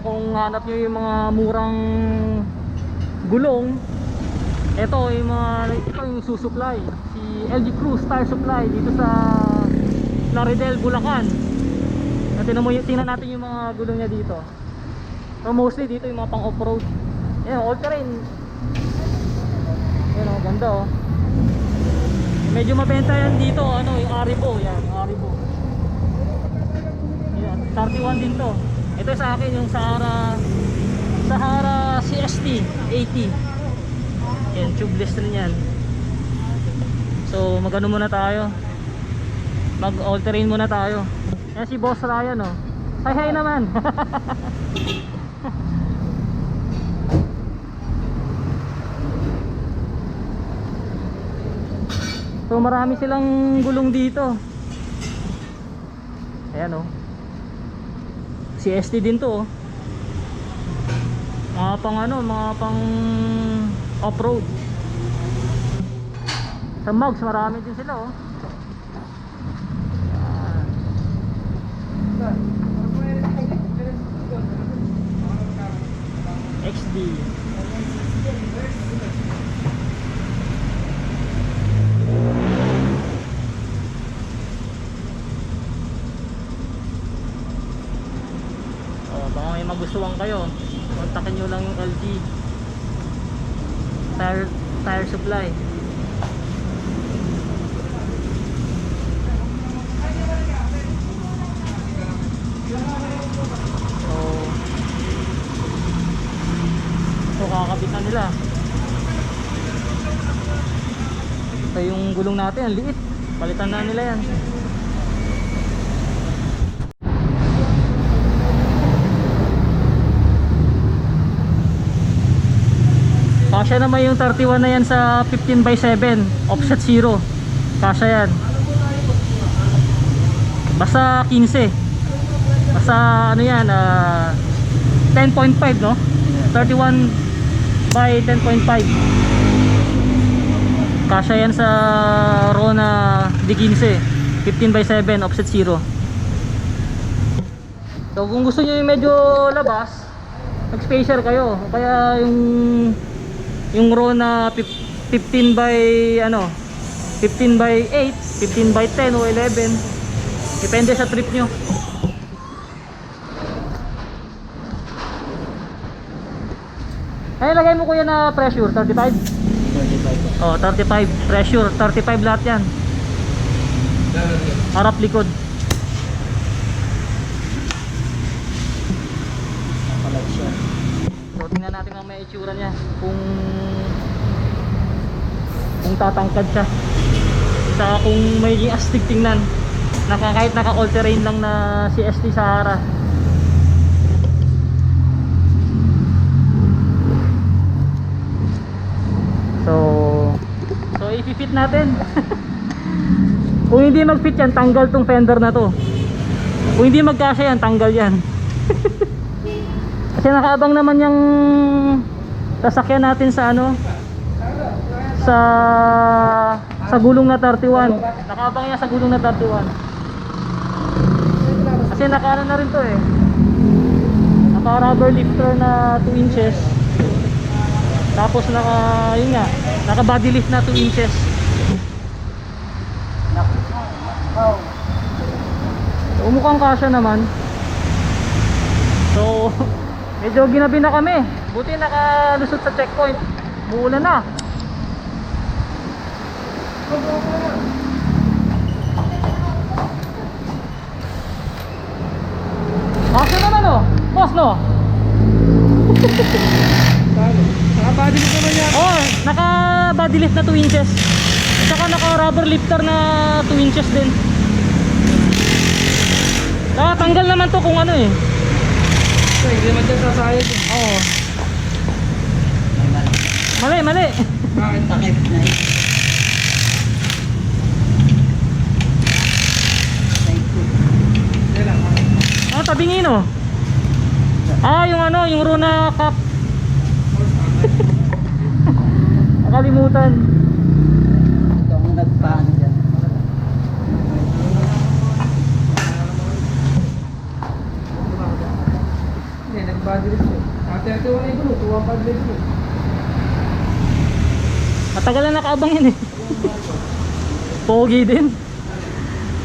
kung hanap nyo yung mga murang gulong, ito yung mga ito yung susupply si LG Cruz Tire Supply dito sa Laredel, Bulacan. At tingnan mo tingnan natin yung mga gulong niya dito. So mostly dito yung mga pang off-road. Ayan, all terrain. Ayan oh, ganda oh. Medyo mabenta yan dito, ano, yung Aribo, yan, Aribo. Ayan, 31 din to. Ito sa akin yung Sahara Sahara CST 80. Yan, tubeless rin yan. So, magano muna tayo. Mag all terrain muna tayo. Yan si Boss Ryan oh. Hi hi naman. So marami silang gulong dito. Ayan oh. CST din to oh. Mga pang ano, mga pang off-road. Sa mugs marami din sila oh. XD. Oh, baka may magustuhan kayo. Kontakin nyo lang yung LG. Tire, tire supply. So, so kakabit na nila. Ito yung gulong natin, ang liit. Palitan na nila yan. Kasya naman yung 31 na yan sa 15 by 7 offset 0 Kasya yan. Basta 15 Basta ano yan ah, 10.5 no? 31 by 10.5 Kasya yan sa Rona D15 15 by 7 offset 0 So kung gusto nyo yung medyo labas Mag-spacer kayo. Kaya yung yung row na fif- 15 by ano 15 by 8 15 by 10 o 11 depende sa trip nyo. Ay lagay mo kuya na pressure 35 oh 35 pressure 35 lahat yan. Harap likod So tingnan natin ang may itsura niya kung kung tatangkad siya. Saka kung may astig tingnan. Naka, kahit naka all terrain lang na si ST Sahara. So so i-fit natin. kung hindi mag-fit yan, tanggal tong fender na to. Kung hindi magkasya yan, tanggal yan. Kasi nakaabang naman yung sasakyan natin sa ano sa sa gulong na 31. Nakaabang yan sa gulong na 31. Kasi nakaano na rin to eh. Naka rubber lifter na 2 inches. Tapos naka yun nga, naka body lift na 2 inches. So, mukhang kasya naman. So, medyo ginabi na kami. Buti nakalusot sa checkpoint. Muulan na. Kasya naman oh. Boss no? Nakabody mo naman yan. Oh, naka body lift na 2 inches. Saka naka rubber lifter na 2 inches din. Ah, tanggal naman to kung ano eh. Ay, Hindi naman dyan sasayad. eh. Oo. Mali, mali. Bakit? Takip na lang. Ah, tabingin oh. Ah, yung ano, yung Runa Cup. Nakalimutan. Ito ang nagpaano dyan. Hindi, nagbody Matagal na nakaabang yun eh. Pogi din.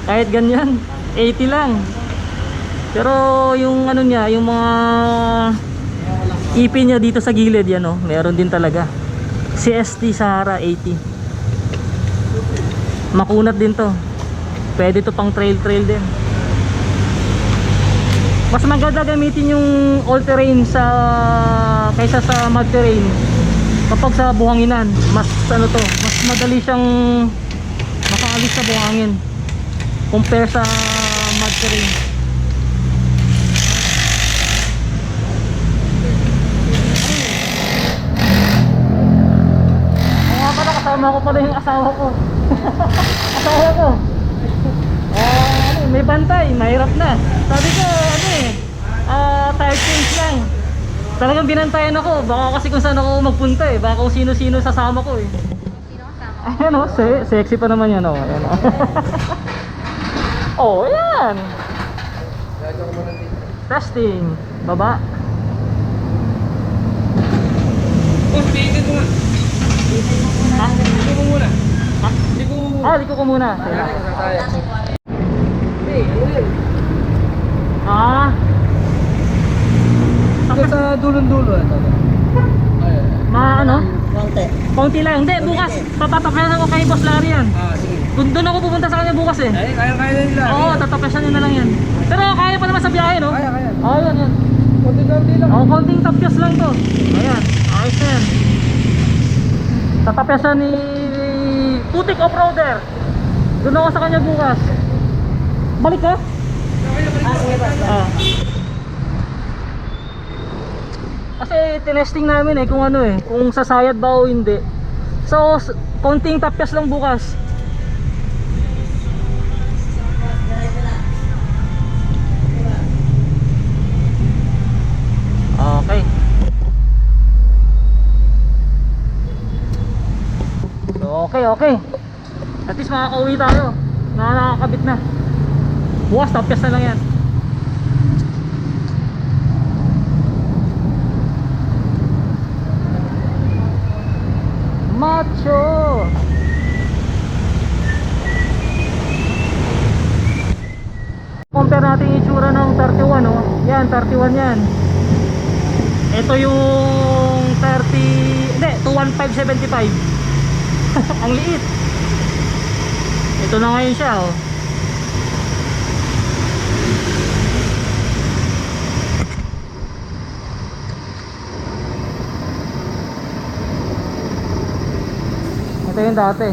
Kahit ganyan, 80 lang. Pero yung ano niya, yung mga ipin niya dito sa gilid yan oh, meron din talaga. CST Sahara 80. Makunat din to. Pwede to pang trail trail din. Mas maganda gamitin yung all terrain sa kaysa sa mud terrain. Kapag sa buhanginan, mas ano to, mas madali siyang makaalis sa buhangin compare sa mud terrain. Nga pala, kasama ko pala yung asawa ko. asawa ko. Ano, may bantay, mahirap na. Sabi ko, ano eh, ah, tire change lang. Talagang binantayan ako, baka kasi kung saan ako magpunta eh, baka kung sino-sino sasama ko eh. Ayan o, se sexy pa naman yan o. Ayan o. oh, yan. Testing. Baba. Boss, tingin mo nga. Ha? Liko mo muna. Ha? Liko mo muna. Ah, liko ko muna. Sasaya. Hey, ano yun? Ah. Ito sa dulon-dulo. Ito. Ay, Ma ano? Konti lang. Hindi, bukas. Papatapasan ko kay Boss Larry yan. Ah, sige. Doon doon ako pupunta sa kanya bukas eh. Ay, kaya-kaya na nila. Oo, tatapasan nyo na lang yan. Pero kaya pa naman sa biyahe, no? Kaya, kaya. Oo, yan, yan. Konti-konti lang. Oo, konting tapyas lang to. Ayan, ayos na yan. Tatapyasan ni Putik Off-Roader. Doon ako sa kanya bukas. Balik ka? Ah, sige ba? Ah. Kasi tinesting namin eh kung ano eh, kung sasayad ba o hindi. So, konting tapyas lang bukas. Okay. So, okay, okay. At least makakauwi tayo. Na nakakabit na. Bukas, tapyas na lang yan. Ito yung 30, hindi, 21575. Ang liit. Ito na ngayon siya oh. Ito yung dati.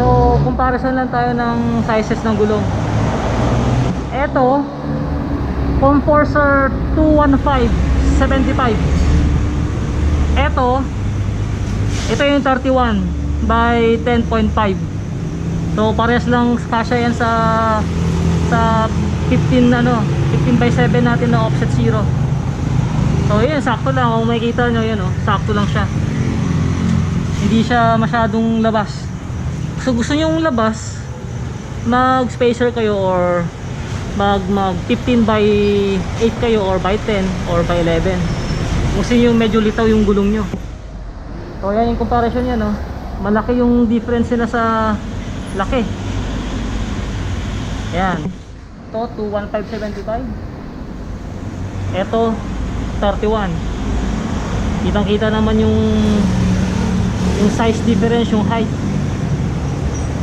So, comparison lang tayo ng sizes ng gulong. Ito, Comforcer 215 75. Ito, yung 31 by 10.5. So, parehas lang kasya yan sa sa 15 ano, 15 by 7 natin na offset zero. So yun, sakto lang. Kung makikita nyo yun, oh, sakto lang siya. Hindi siya masyadong labas. So gusto nyo yung labas, mag spacer kayo or mag, mag 15 by 8 kayo or by 10 or by 11. Gusto nyo yung medyo litaw yung gulong nyo. So yan yung comparison yan, oh. Malaki yung difference nila sa laki. Yan. Ito, 21575. Ito, 31 kitang kita naman yung yung size difference yung height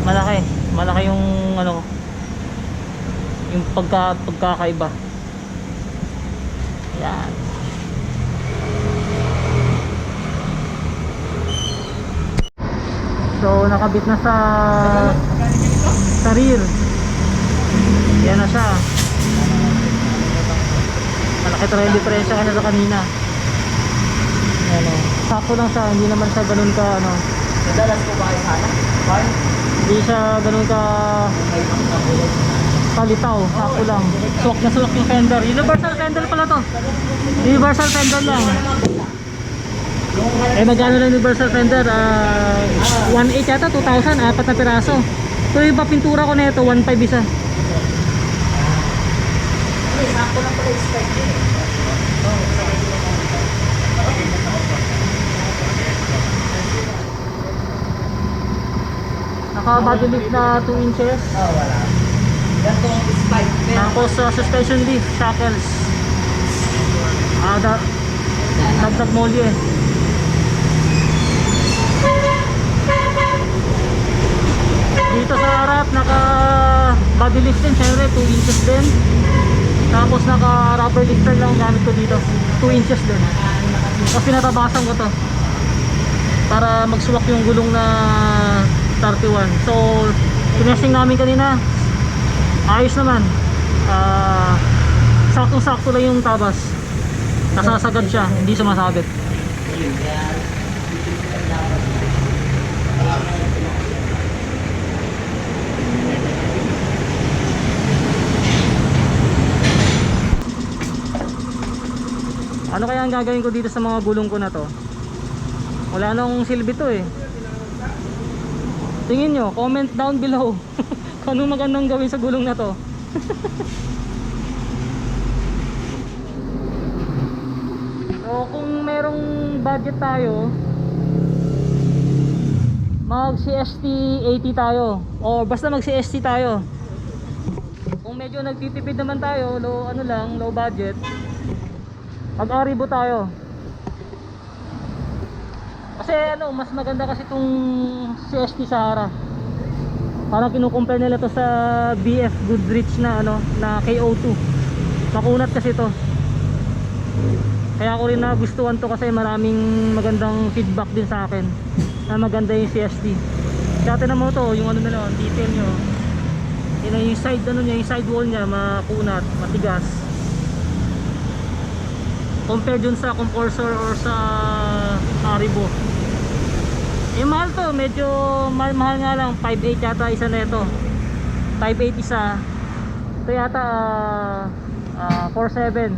malaki malaki yung ano yung pagka pagkakaiba. Yan. So nakabit na sa sa rear yan na siya. Malaki talaga yung diferensya kasi sa kanina. Ano, sakto lang siya. Hindi naman siya ganun ka ano. Madalas ko ba kayo sana? Hindi siya ganun ka. Palitaw sakto lang swak na swak yung fender universal fender pala to universal fender lang eh magkano lang universal fender ah 1.8 yata 2,000 apat na piraso pero yung papintura ko nito 1.5 isa sakto lang pala yung spike niya. Oo, sakto lang pala. Naka body lift na 2 inches. Oo, wala. Pero, Tapos uh, suspension lift, shackles. Ah, da dagdag molye. Dito sa harap, naka body lift din, syempre 2 inches din. Tapos naka rubber lifter lang ang gamit ko dito. 2 inches din. Tapos pinatabasan ko to. Para magsuwak yung gulong na 31. So, tinesting namin kanina. Ayos naman. Ah, saktong-sakto lang yung tabas. Nasasagad siya, hindi sumasabit. Ano kaya ang gagawin ko dito sa mga gulong ko na to? Wala nang silbi to eh. Tingin nyo, comment down below anong magandang gawin sa gulong na to. so kung merong budget tayo, mag CST 80 tayo o basta mag CST tayo. Kung medyo nagtitipid naman tayo, low ano lang, low budget, mag Aribo tayo. Kasi ano, mas maganda kasi itong CST Sahara. Parang kinukumpare nila to sa BF Goodrich na ano, na KO2. Makunat kasi to. Kaya ako rin nagustuhan to kasi maraming magandang feedback din sa akin. Na maganda yung CST. Dati na mo to, yung ano nila, ang detail nyo. Yun na yung side ano niya, yung side wall niya makunat, matigas. Compare dun sa compressor or sa Haribo. Yung mahal to, medyo mahal-mahal nga lang. 5.8 yata isa na ito. 5.8 isa. Ito yata ah, ah, 4.7.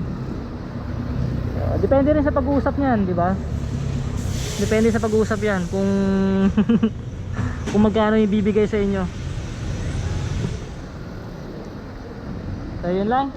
Uh, depende rin sa pag-uusap niyan, di ba? Depende sa pag-uusap yan kung kung magkano yung bibigay sa inyo. So yun lang.